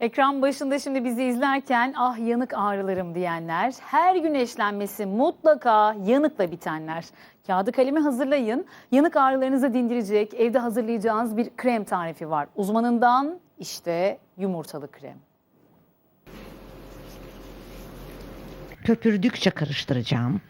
Ekran başında şimdi bizi izlerken ah yanık ağrılarım diyenler, her güneşlenmesi mutlaka yanıkla bitenler. Kağıdı kalemi hazırlayın. Yanık ağrılarınızı dindirecek evde hazırlayacağınız bir krem tarifi var. Uzmanından işte yumurtalı krem. Köpürdükçe karıştıracağım.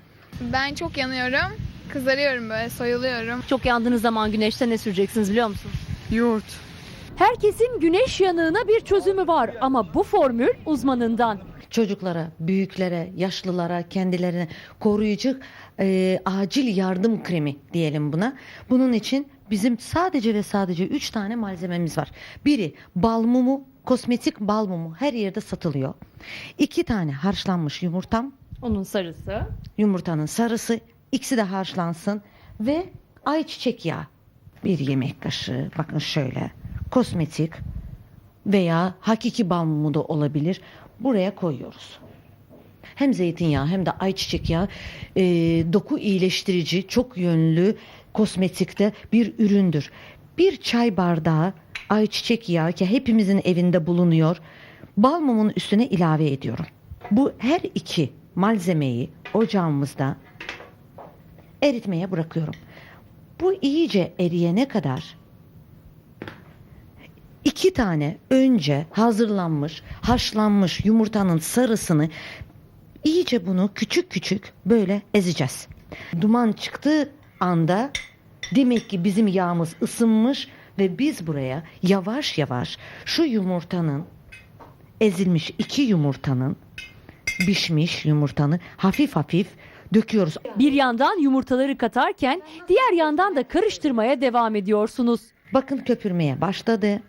Ben çok yanıyorum. Kızarıyorum böyle, soyuluyorum. Çok yandığınız zaman güneşte ne süreceksiniz biliyor musunuz? Yoğurt. Herkesin güneş yanığına bir çözümü var ama bu formül uzmanından. Çocuklara, büyüklere, yaşlılara, kendilerine koruyucu e, acil yardım kremi diyelim buna. Bunun için bizim sadece ve sadece 3 tane malzememiz var. Biri bal mumu, kosmetik bal mumu her yerde satılıyor. 2 tane harçlanmış yumurtam, Onun sarısı. yumurtanın sarısı, ikisi de harçlansın ve ayçiçek yağı. Bir yemek kaşığı, bakın şöyle, kosmetik veya hakiki bal da olabilir. Buraya koyuyoruz. Hem zeytinyağı hem de ayçiçek yağı e, doku iyileştirici, çok yönlü kosmetikte bir üründür. Bir çay bardağı ayçiçek yağı ki hepimizin evinde bulunuyor. Bal mumun üstüne ilave ediyorum. Bu her iki malzemeyi ocağımızda eritmeye bırakıyorum. Bu iyice eriyene kadar iki tane önce hazırlanmış, haşlanmış yumurtanın sarısını iyice bunu küçük küçük böyle ezeceğiz. Duman çıktığı anda demek ki bizim yağımız ısınmış ve biz buraya yavaş yavaş şu yumurtanın ezilmiş iki yumurtanın pişmiş yumurtanı hafif hafif döküyoruz. Bir yandan yumurtaları katarken diğer yandan da karıştırmaya devam ediyorsunuz. Bakın köpürmeye başladı.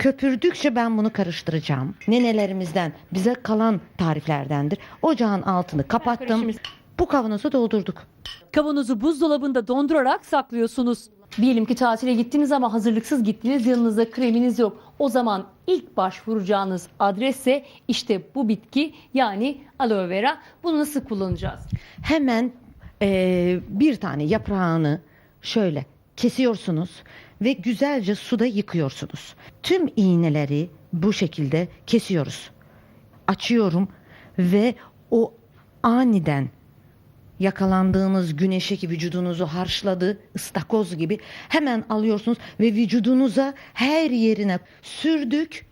Köpürdükçe ben bunu karıştıracağım. Nenelerimizden bize kalan tariflerdendir. Ocağın altını kapattım. Bu kavanozu doldurduk. Kavanozu buzdolabında dondurarak saklıyorsunuz. Diyelim ki tatile gittiniz ama hazırlıksız gittiniz yanınızda kreminiz yok. O zaman ilk başvuracağınız adresse işte bu bitki yani aloe vera. Bunu nasıl kullanacağız? Hemen eee, bir tane yaprağını şöyle kesiyorsunuz ve güzelce suda yıkıyorsunuz. Tüm iğneleri bu şekilde kesiyoruz. Açıyorum ve o aniden yakalandığınız güneşe ki vücudunuzu harçladı ıstakoz gibi hemen alıyorsunuz ve vücudunuza her yerine sürdük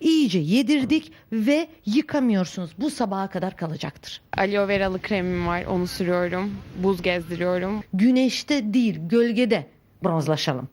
iyice yedirdik ve yıkamıyorsunuz. Bu sabaha kadar kalacaktır. Aloe veralı kremim var. Onu sürüyorum. Buz gezdiriyorum. Güneşte değil, gölgede bronzlaşalım.